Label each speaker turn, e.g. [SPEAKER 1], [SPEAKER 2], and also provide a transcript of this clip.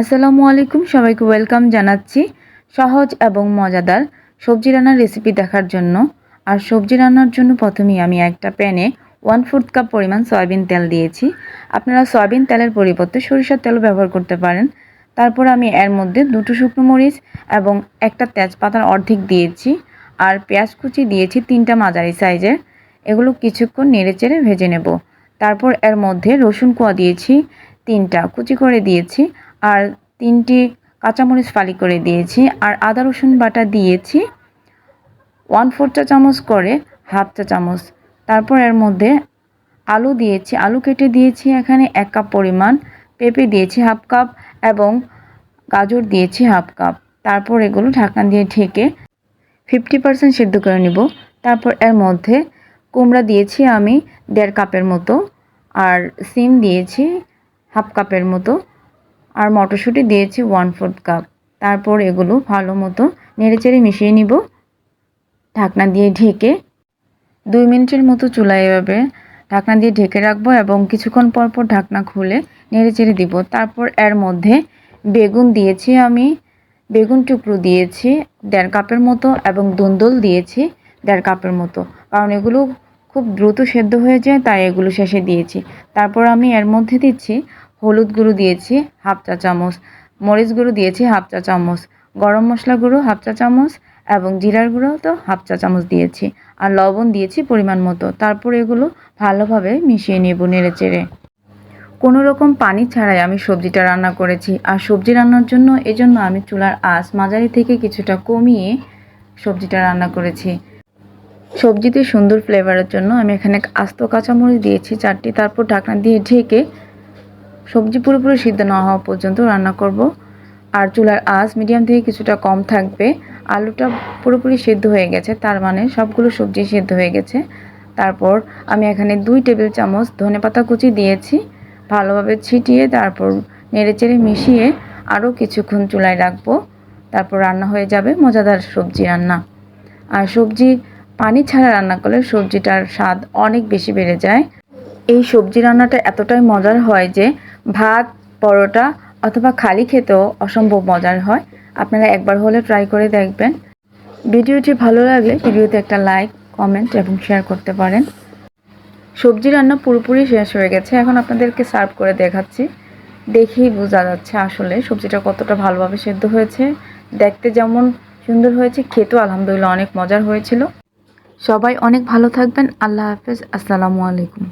[SPEAKER 1] আসসালামু আলাইকুম, সবাইকে ওয়েলকাম জানাচ্ছি সহজ এবং মজাদার সবজি রান্নার রেসিপি দেখার জন্য। আর সবজি রান্নার জন্য প্রথমেই আমি একটা প্যানে ওয়ান ফোর্থ কাপ পরিমাণ সয়াবিন তেল দিয়েছি। আপনারা সয়াবিন তেলের পরিবর্তে সরিষার তেল ব্যবহার করতে পারেন। তারপর আমি এর মধ্যে দুটো শুকনো মরিচ এবং একটা তেজপাতার অর্ধেক দিয়েছি। আর পেঁয়াজ কুচি দিয়েছি তিনটা মাঝারি সাইজের। এগুলো কিছুক্ষণ নেড়েচেড়ে ভেজে নেব। তারপর এর মধ্যে রসুন কোয়া দিয়েছি, তিনটা। কুচি করে দিয়েছি। আর তিনটি কাঁচামরিচ ফালি করে দিয়েছি, আর আদা, রসুন বাটা দিয়েছি। ওয়ান ফোর চা চামচ করে হাফ চা চামচ। তারপর এর মধ্যে আলু দিয়েছি, আলু কেটে দিয়েছি এখানে এক কাপ পরিমাণ। পেঁপে দিয়েছি হাফ কাপ এবং গাজর দিয়েছি হাফ কাপ। তারপর এগুলো ঢাকনা দিয়ে ঢেকে ফিফটি পার্সেন্ট সিদ্ধ করে নিব। তারপর এর মধ্যে কুমড়া দিয়েছি আমি দেড় কাপের মতো, আর সিম দিয়েছি হাফ কাপের মতো। আর মটরশুঁটি দিয়েছি ওয়ান ফোর্থ কাপ তারপর এগুলো ভালো মতো নেড়েচেড়ে মিশিয়ে নিব। ঢাকনা দিয়ে ঢেকে দুই মিনিটের মতো চুলায় এভাবে ঢাকনা দিয়ে ঢেকে রাখব এবং কিছুক্ষণ পর পর ঢাকনা খুলে নেড়েচেড়ে দিব। তারপর এর মধ্যে বেগুন দিয়েছি আমি, বেগুন টুকরো দিয়েছি, দেড় কাপের মতো এবং দুন্দল দিয়েছি দেড় কাপের মতো। কারণ এগুলো খুব দ্রুত সেদ্ধ হয়ে যায়, তাই এগুলো শেষে দিয়েছি। তারপর আমি এর মধ্যে দিচ্ছি হলুদ গুঁড়ো দিয়েছি হাফ চা চামচ, মরিচ গুঁড়ো দিয়েছি হাফ চা চামচ, গরম মশলা গুঁড়ো হাফ চা চামচ এবং জিরার গুঁড়ো তো হাফ চা চামচ দিয়েছি আর লবণ দিয়েছি পরিমাণ মতো। তারপর এগুলো ভালোভাবে মিশিয়ে নেব নেড়ে চেড়ে। কোনো রকম পানি ছাড়াই আমি সবজিটা রান্না করেছি আর সবজি রান্নার জন্য এজন্য আমি চুলার আঁচ মাঝারি থেকে কিছুটা কমিয়ে সবজিটা রান্না করেছি। সবজিতে সুন্দর ফ্লেভারের জন্য আমি এখানে আস্ত কাঁচামরিচ দিয়েছি চারটি, তারপর ঢাকনা দিয়ে ঢেকে সবজি পুরোপুরি সিদ্ধ না হওয়া পর্যন্ত রান্না করব। আর চুলার আঁচ মিডিয়াম থেকে কিছুটা কম থাকবে। আলুটা পুরোপুরি সিদ্ধ হয়ে গেছে, তার মানে সবগুলো সবজি সিদ্ধ হয়ে গেছে। তারপর আমি এখানে দুই টেবিল চামচ ধনে পাতা কুচি দিয়েছি। ভালোভাবে ছিটিয়ে তারপর নেড়েচেড়ে মিশিয়ে আরও কিছুক্ষণ চুলায় রাখব। তারপর রান্না হয়ে যাবে মজাদার সবজি রান্না। আর সবজি পানি ছাড়া রান্না করলে সবজিটার স্বাদ অনেক বেশি বেড়ে যায়। এই সবজি রান্নাটা এতটাই মজার হয় যে ভাত, পরোটা অথবা খালি খেতেও অসম্ভব মজার হয়। আপনারা একবার হলে ট্রাই করে দেখবেন। ভিডিওটি ভালো লাগলে ভিডিওতে একটা লাইক কমেন্ট এবং শেয়ার করতে পারেন। সবজি রান্না পুরোপুরি শেষ হয়ে গেছে। এখন আপনাদেরকে সার্ভ করে দেখাচ্ছি। দেখেই বোঝা যাচ্ছে আসলে সবজিটা কতটা ভালোভাবে সেদ্ধ হয়েছে। দেখতে যেমন সুন্দর হয়েছে, খেতেও আলহামদুলিল্লাহ অনেক মজার হয়েছিল। সবাই অনেক ভালো থাকবেন। আল্লাহ হাফেজ। আসসালামু আলাইকুম।